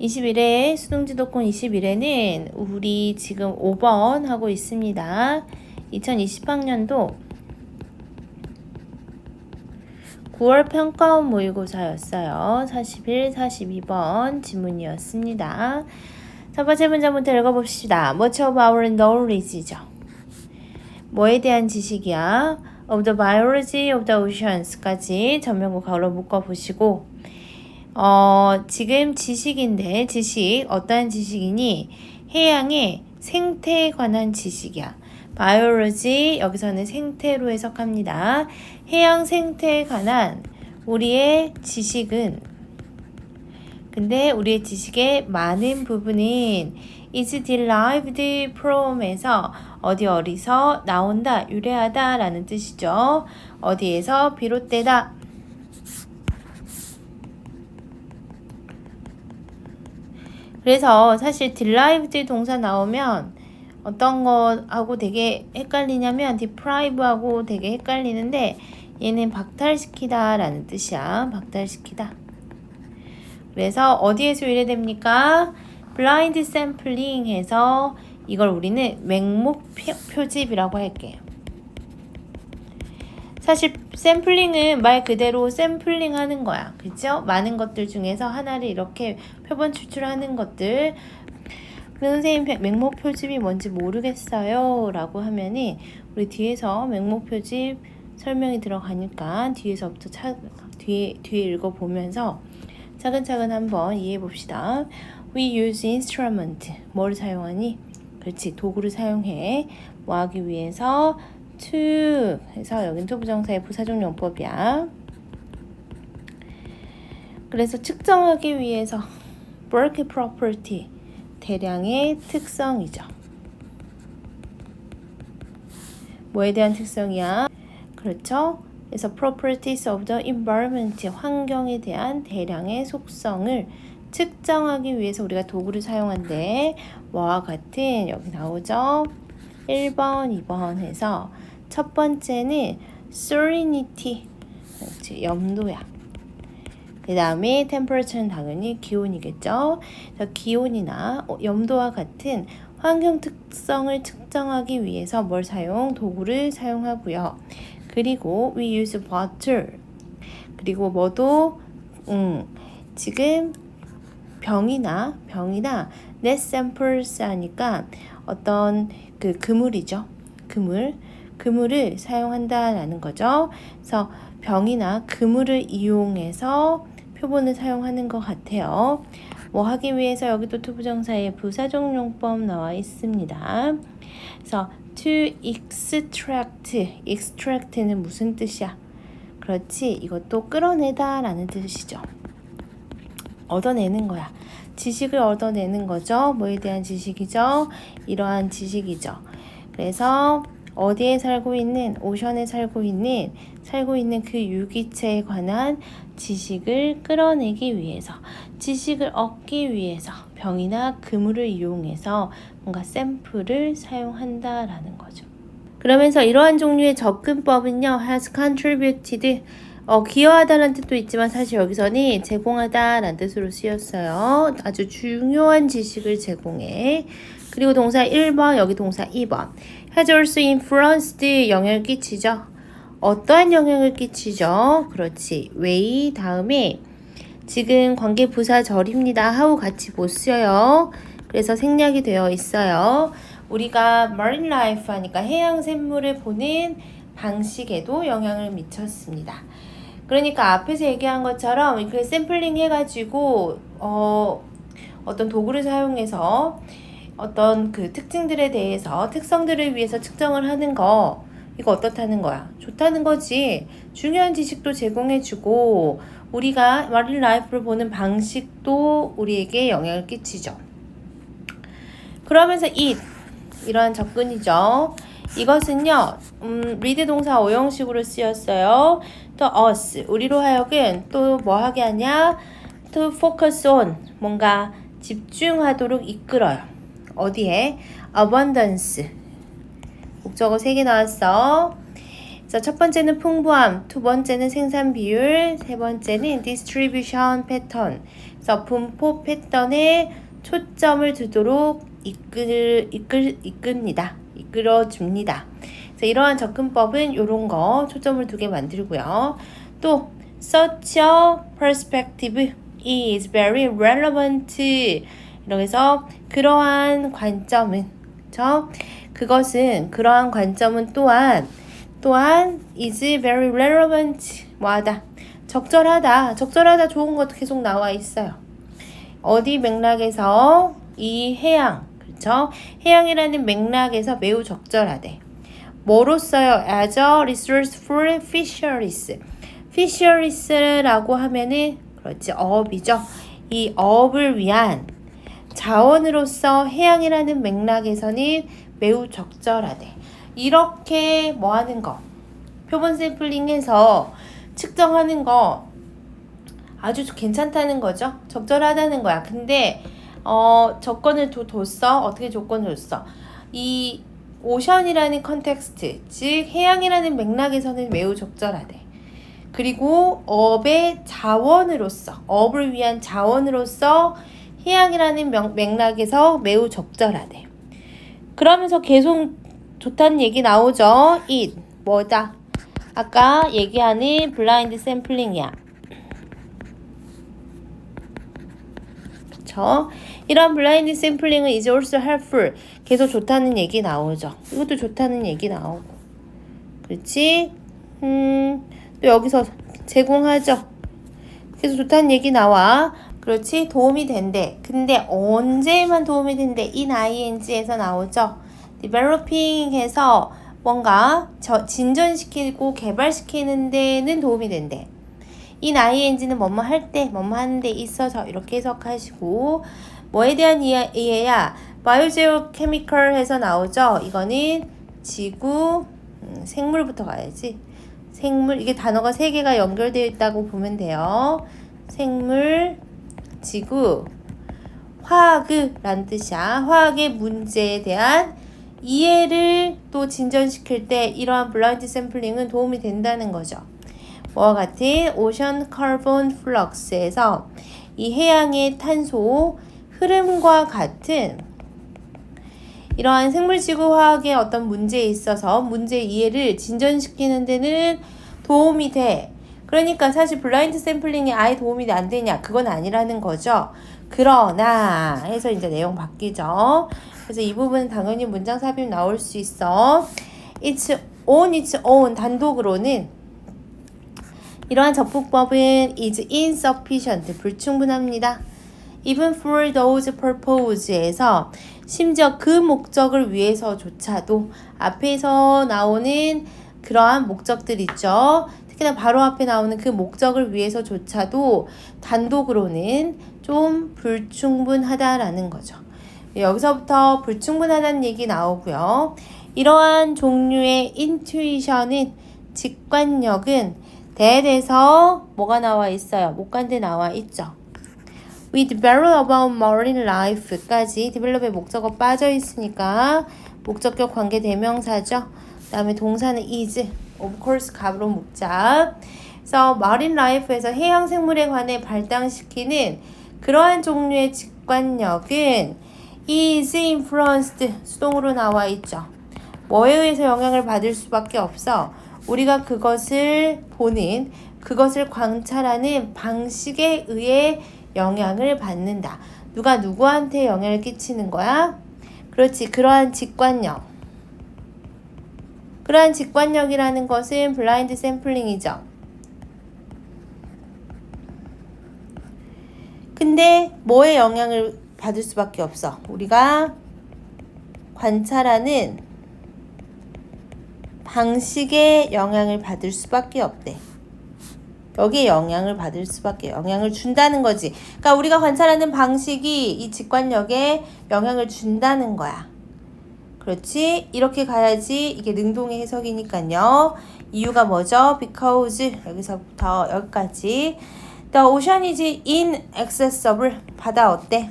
21회 수능지도권 21회는 우리 지금 5번 하고 있습니다. 2020학년도 9월 평가원 모의고사였어요. 41, 42번 지문이었습니다. 첫 번째 문장부터 읽어봅시다. Much of our knowledge죠. 뭐에 대한 지식이야? Of the biology of the oceans까지 전면국어로 묶어보시고 어, 지금 지식인데 지식 어떠한 지식이니? 해양의 생태에 관한 지식이야. 바이올로지 여기서는 생태로 해석합니다. 해양 생태에 관한 우리의 지식은 근데 우리의 지식의 많은 부분은 is derived from에서 어디 어디서 나온다, 유래하다 라는 뜻이죠. 어디에서 비롯되다. 그래서 사실 derived 동사 나오면 어떤 거하고 되게 헷갈리냐면 deprive하고 되게 헷갈리는데 얘는 박탈시키다 라는 뜻이야. 박탈시키다. 그래서 어디에서 유래됩니까? 블라인드 샘플링 해서 이걸 우리는 맹목 표집이라고 할게요. 사실 샘플링은 말 그대로 샘플링 하는 거야. 그죠? 많은 것들 중에서 하나를 이렇게 표본 추출하는 것들. 선생님 맹목 표집이 뭔지 모르겠어요. 라고 하면은 우리 뒤에서 맹목 표집 설명이 들어가니까 뒤에서부터 차, 뒤에, 뒤에 읽어보면서 차근차근 한번 이해해 봅시다. We use instrument. 뭘 사용하니? 그렇지. 도구를 사용해. 뭐 하기 위해서? To 해서 여긴 to 부정사의 부사적 용법이야. 그래서 측정하기 위해서 work property 대량의 특성이죠. 뭐에 대한 특성이야? 그렇죠? 그래서 properties of the environment 환경에 대한 대량의 속성을 측정하기 위해서 우리가 도구를 사용한대. 뭐와 같은 여기 나오죠? 1번, 2번 해서 첫 번째는 그렇지, 염도야. 그 다음에 temperature는 당연히 기온이겠죠. 기온이나 염도와 같은 환경 특성을 측정하기 위해서 뭘 사용? 도구를 사용하고요. 그리고 we use bottle. 그리고 뭐도 음, 지금 병이나 병이나 net samples 하니까 어떤 그 그물이죠. 그물. 그물을 사용한다라는 거죠. 그래서 병이나 그물을 이용해서 표본을 사용하는 것 같아요. 뭐 하기 위해서 여기도 투부정사의 부사적용법 나와 있습니다. 그래서 to extract, extract는 무슨 뜻이야? 그렇지, 이것도 끌어내다 라는 뜻이죠. 얻어내는 거야. 지식을 얻어내는 거죠. 뭐에 대한 지식이죠? 이러한 지식이죠. 그래서 어디에 살고 있는, 오션에 살고 있는, 살고 있는 그 유기체에 관한 지식을 끌어내기 위해서, 지식을 얻기 위해서 병이나 그물을 이용해서 뭔가 샘플을 사용한다라는 거죠. 그러면서 이러한 종류의 접근법은요, has contributed 어, 기여하다라는 뜻도 있지만 사실 여기서는 제공하다라는 뜻으로 쓰였어요. 아주 중요한 지식을 제공해. 그리고 동사 1번, 여기 동사 2번. has also influenced 영향을 끼치죠. 어떠한 영향을 끼치죠? 그렇지. way 다음에 지금 관계 부사 절입니다. 하고 같이 못 써요. 그래서 생략이 되어 있어요. 우리가 marine life 하니까 해양 생물을 보는 방식에도 영향을 미쳤습니다. 그러니까 앞에서 얘기한 것처럼 이렇게 샘플링 해가지고 어, 어떤 도구를 사용해서 어떤 그 특징들에 대해서 특성들을 위해서 측정을 하는 거 이거 어떻다는 거야? 좋다는 거지. 중요한 지식도 제공해주고 우리가 마린 라이프를 보는 방식도 우리에게 영향을 끼치죠. 그러면서 it 이러한 접근이죠. 이것은요, 음, 리드 동사 오형식으로 쓰였어요. 또 us 우리로 하여금 또 뭐 하게 하냐? to focus on 뭔가 집중하도록 이끌어요. 어디에? abundance 목적어 3개 나왔어. 자, 첫 번째는 풍부함, 두 번째는 생산 비율, 세 번째는 distribution pattern. 그래서 분포 패턴에 초점을 두도록 이끌, 이끌, 이끕니다. 이끌어 줍니다. 이러한 접근법은 이런 거 초점을 두게 만들고요. 또 such a perspective is very relevant. 해서 그러한 관점은 저 그것은 그러한 관점은 또한 또한 is very relevant 뭐하다 적절하다 적절하다 좋은 것도 계속 나와 있어요. 어디 맥락에서 이 해양 그렇죠? 해양이라는 맥락에서 매우 적절하대. 뭐로 써요? As a resource for fisheries. fisheries라고 하면은 그렇지 어업이죠. 이 어업을 위한 자원으로서 해양이라는 맥락에서는 매우 적절하대. 이렇게 뭐 하는 거? 표본 샘플링해서 측정하는 거 아주 괜찮다는 거죠. 적절하다는 거야. 근데 어, 조건을 도, 뒀어. 어떻게 조건을 뒀어? 이 오션이라는 컨텍스트, 즉 해양이라는 맥락에서는 매우 적절하대. 그리고 업의 자원으로서, 업을 위한 자원으로서 해양이라는 명- 맥락에서 매우 적절하대. 그러면서 계속 좋다는 얘기 나오죠. it 뭐다? 아까 얘기하는 블라인드 샘플링이야. 그쵸? 이런 블라인드 샘플링은 is also helpful. 계속 좋다는 얘기 나오죠. 이것도 좋다는 얘기 나오고. 그렇지? 음, 또 여기서 제공하죠. 계속 좋다는 얘기 나와. 그렇지? 도움이 된대. 근데 언제만 도움이 된대? in ing에서 나오죠. developing 해서 뭔가 저 진전시키고 개발시키는 데는 도움이 된대. 이 ing는 뭐뭐 할 때, 뭐뭐 하는 데 있어서 이렇게 해석하시고 뭐에 대한 이해, 이해야? 바이오제오케미컬 해서 나오죠. 이거는 지구, 음, 생물부터 가야지. 생물, 이게 단어가 세 개가 연결되어 있다고 보면 돼요. 생물, 지구, 화학이란 뜻이야. 화학의 문제에 대한 이해를 또 진전시킬 때 이러한 블라인드 샘플링은 도움이 된다는 거죠. 뭐와 같은 오션 카본 플럭스에서 이 해양의 탄소 흐름과 같은 이러한 생물지구 화학의 어떤 문제에 있어서 문제 이해를 진전시키는 데는 도움이 돼. 그러니까 사실 블라인드 샘플링이 아예 도움이 안 되냐? 그건 아니라는 거죠. 그러나 해서 이제 내용 바뀌죠. 그래서 이 부분은 당연히 문장 삽입 나올 수 있어. It's on its own 단독으로는 이러한 접근법은 is insufficient 불충분합니다. Even for those purpose에서 심지어 그 목적을 위해서조차도 앞에서 나오는 그러한 목적들 있죠. 특히나 바로 앞에 나오는 그 목적을 위해서조차도 단독으로는 좀 불충분하다라는 거죠. 여기서부터 불충분하다는 얘기 나오고요. 이러한 종류의 인투이션은 직관력은 대에서 뭐가 나와 있어요? 목간대 나와 있죠. We develop about marine life까지 develop의 목적어 빠져 있으니까 목적격 관계 대명사죠. 그 다음에 동사는 is, of course 가로 목자. 그래서 marine life에서 해양 생물에 관해 발달시키는 그러한 종류의 직관력은 is influenced 수동으로 나와 있죠. 뭐에 의해서 영향을 받을 수밖에 없어. 우리가 그것을 보는, 그것을 관찰하는 방식에 의해 영향을 받는다. 누가 누구한테 영향을 끼치는 거야? 그렇지. 그러한 직관력. 그러한 직관력이라는 것은 블라인드 샘플링이죠. 근데 뭐에 영향을 받을 수밖에 없어? 우리가 관찰하는 방식에 영향을 받을 수밖에 없대. 여기에 영향을 받을 수밖에 영향을 준다는 거지. 그러니까 우리가 관찰하는 방식이 이 직관력에 영향을 준다는 거야. 그렇지? 이렇게 가야지 이게 능동의 해석이니까요. 이유가 뭐죠? Because 여기서부터 여기까지. The ocean is inaccessible. 바다 어때?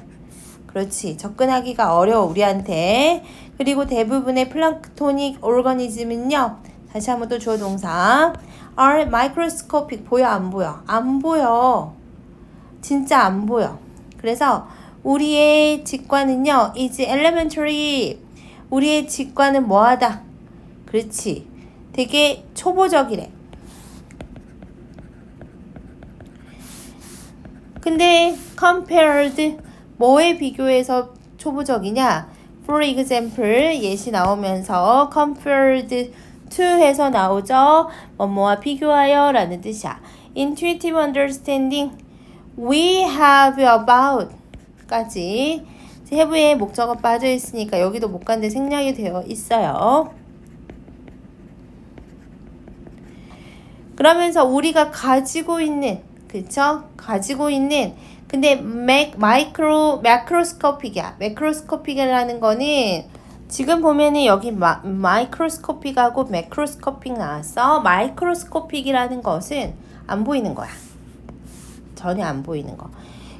그렇지. 접근하기가 어려워 우리한테. 그리고 대부분의 플랑크토닉 오르거니즘은요. 다시 한번 또 주어 동사. are microscopic 보여 안 보여? 안 보여. 진짜 안 보여. 그래서 우리의 직관은요, is elementary. 우리의 직관은 뭐하다? 그렇지. 되게 초보적이래. 근데 compared 뭐에 비교해서 초보적이냐? For example 예시 나오면서 compared to 해서 나오죠. 뭐뭐와 비교하여 라는 뜻이야. Intuitive understanding we have about 까지 have에 목적어 빠져 있으니까 여기도 못 간데 생략이 되어 있어요. 그러면서 우리가 가지고 있는 그쵸? 가지고 있는 근데 맥, 마이크로 매크로스코픽이야. 매크로스코픽이라는 거는 지금 보면은 여기 마, 마이크로스코픽하고 매크로스코픽 나왔어. 마이크로스코픽이라는 것은 안 보이는 거야. 전혀 안 보이는 거.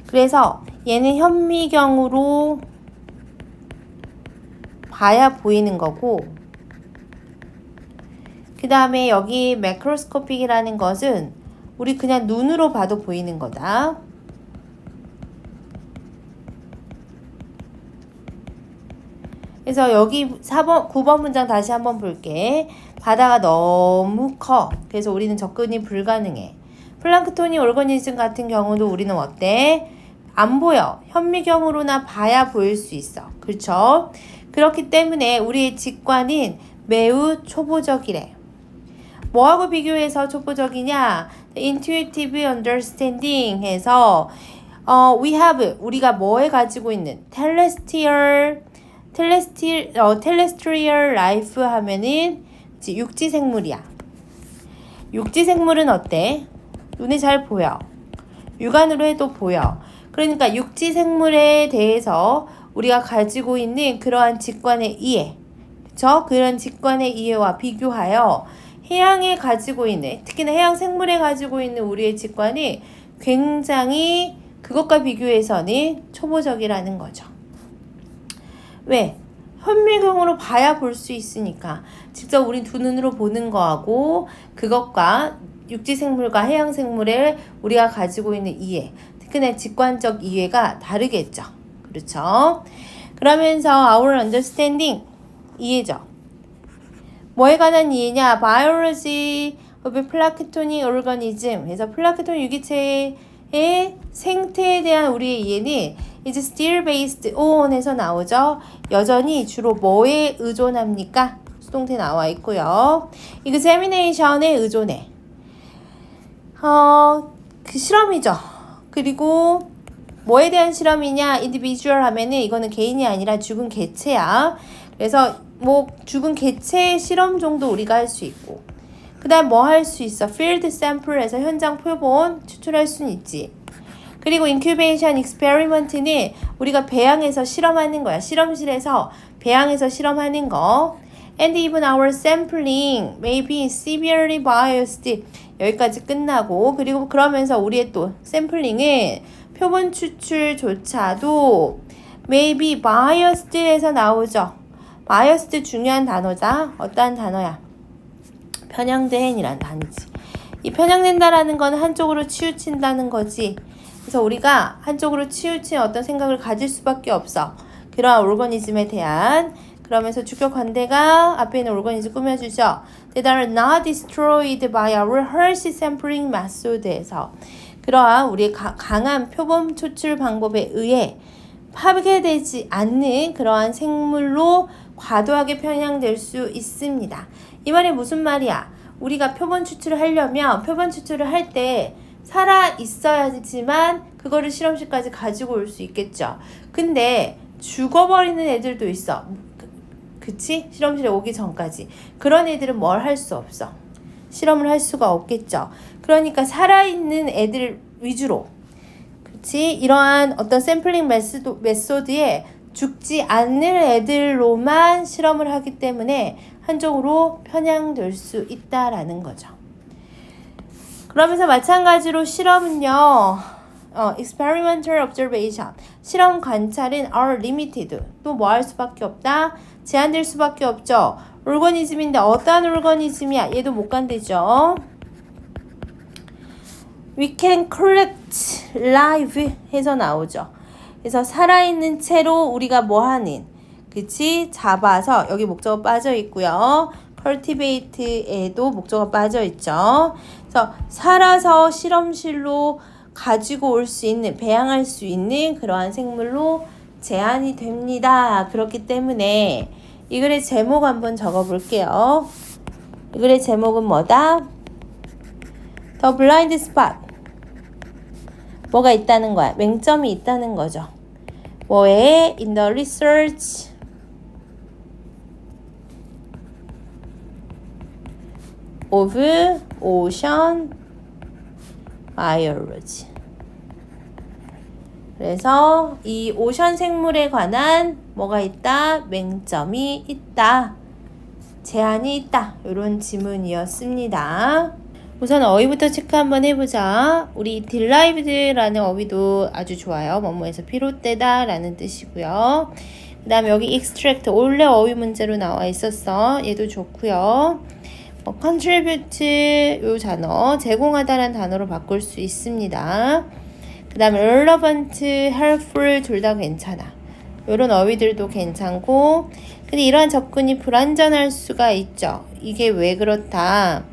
그래서 얘는 현미경으로 봐야 보이는 거고 그 다음에 여기 매크로스코픽이라는 것은 우리 그냥 눈으로 봐도 보이는 거다. 그래서 여기 4번, 9번 문장 다시 한번 볼게. 바다가 너무 커. 그래서 우리는 접근이 불가능해. 플랑크톤이 오르거니즘 같은 경우도 우리는 어때? 안 보여. 현미경으로나 봐야 보일 수 있어. 그렇죠? 그렇기 때문에 우리의 직관은 매우 초보적이래. 뭐하고 비교해서 초보적이냐? intuitive understanding 해서 어, we have 우리가 뭐에 가지고 있는 telestial 텔레스티 어 텔레스트리얼 라이프 하면은 육지 생물이야. 육지 생물은 어때? 눈에 잘 보여. 육안으로 해도 보여. 그러니까 육지 생물에 대해서 우리가 가지고 있는 그러한 직관의 이해, 그쵸? 그런 직관의 이해와 비교하여 해양에 가지고 있는, 특히나 해양 생물에 가지고 있는 우리의 직관이 굉장히 그것과 비교해서는 초보적이라는 거죠. 왜? 현미경으로 봐야 볼 수 있으니까 직접 우리 두 눈으로 보는 거하고 그것과 육지 생물과 해양 생물에 우리가 가지고 있는 이해, 특히나 직관적 이해가 다르겠죠. 그렇죠? 그러면서 our understanding 이해죠. 뭐에 관한 이해냐? biology of plankton organism. 그래서 플라크톤 유기체의 생태에 대한 우리의 이해는 이제 still based on에서 나오죠. 여전히 주로 뭐에 의존합니까? 수동태 나와 있고요. examination에 의존해. 어, 그 실험이죠. 그리고 뭐에 대한 실험이냐? individual 하면은 이거는 개인이 아니라 죽은 개체야. 그래서 뭐 죽은 개체의 실험 정도 우리가 할 수 있고. 그 다음 뭐 할 수 있어? field sample에서 현장 표본 추출할 수는 있지. 그리고 incubation experiment는 우리가 배양해서 실험하는 거야. 실험실에서 배양해서 실험하는 거. And even our sampling may be severely biased. 여기까지 끝나고 그리고 그러면서 우리의 또 샘플링은 표본 추출조차도 may be biased에서 나오죠. biased 중요한 단어다. 어떠한 단어야? 편향된이란 단어지. 이 편향된다라는 건 한쪽으로 치우친다는 거지. 그래서 우리가 한쪽으로 치우친 어떤 생각을 가질 수밖에 없어. 그러한 오르거니즘에 대한 그러면서 주격 관대가 앞에 있는 오르거니즘 꾸며주죠. That are not destroyed by our Hershey sampling method에서 그러한 우리의 가, 강한 표본 추출 방법에 의해 파괴되지 않는 그러한 생물로 과도하게 편향될 수 있습니다. 이 말이 무슨 말이야? 우리가 표본 추출을 하려면 표본 추출을 할때 살아 있어야지만 그거를 실험실까지 가지고 올 수 있겠죠. 근데 죽어버리는 애들도 있어. 그치? 실험실에 오기 전까지. 그런 애들은 뭘 할 수 없어. 실험을 할 수가 없겠죠. 그러니까 살아있는 애들 위주로. 그치? 이러한 어떤 샘플링 메소드, 메소드에 죽지 않는 애들로만 실험을 하기 때문에 한쪽으로 편향될 수 있다라는 거죠. 그러면서 마찬가지로 실험은요, 어, experimental observation. 실험 관찰은 are limited. 또 뭐 할 수밖에 없다? 제한될 수밖에 없죠. 오르거니즘인데 어떠한 오르거니즘이야? 얘도 못 간대죠. We can collect live 해서 나오죠. 그래서 살아있는 채로 우리가 뭐 하는 그치 잡아서 여기 목적어 빠져 있고요. Cultivate에도 목적어 빠져 있죠. 그래서 살아서 실험실로 가지고 올 수 있는 배양할 수 있는 그러한 생물로 제한이 됩니다. 그렇기 때문에 이 글의 제목 한번 적어 볼게요. 이 글의 제목은 뭐다? The blind spot. 뭐가 있다는 거야? 맹점이 있다는 거죠. 뭐에? In the research of ocean biology. 그래서 이 오션 생물에 관한 뭐가 있다? 맹점이 있다. 제한이 있다. 이런 지문이었습니다. 우선 어휘부터 체크 한번 해보자. 우리 derived라는 어휘도 아주 좋아요. 뭐뭐에서 비롯되다 라는 뜻이고요. 그 다음에 여기 extract 원래 어휘 문제로 나와 있었어. 얘도 좋고요. 어, contribute 요 단어 제공하다라는 단어로 바꿀 수 있습니다. 그 다음에 relevant, helpful 둘 다 괜찮아. 이런 어휘들도 괜찮고 근데 이러한 접근이 불완전할 수가 있죠. 이게 왜 그렇다.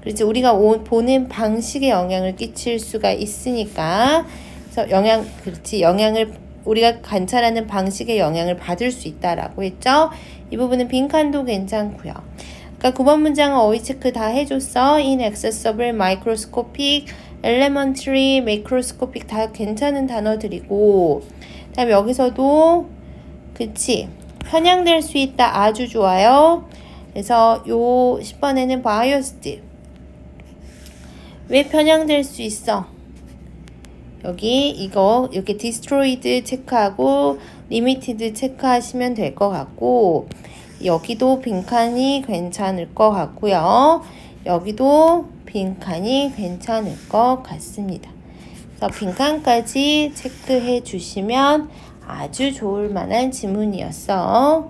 그렇지 우리가 오, 보는 방식에 영향을 끼칠 수가 있으니까 그래서 영향 그렇지 영향을 우리가 관찰하는 방식에 영향을 받을 수 있다라고 했죠. 이 부분은 빈칸도 괜찮고요. 그러니까 9번 문장은 어휘 체크 다 해줬어. inaccessible, microscopic, elementary, macroscopic 다 괜찮은 단어들이고 그다음에 여기서도 그치 편향될 수 있다 아주 좋아요. 그래서 요 10번에는 biased 왜 편향될 수 있어? 여기 이거 이렇게 destroyed 체크하고 limited 체크하시면 될 것 같고 여기도 빈칸이 괜찮을 것 같고요. 여기도 빈칸이 괜찮을 것 같습니다. 그래서 빈칸까지 체크해 주시면 아주 좋을 만한 지문이었어.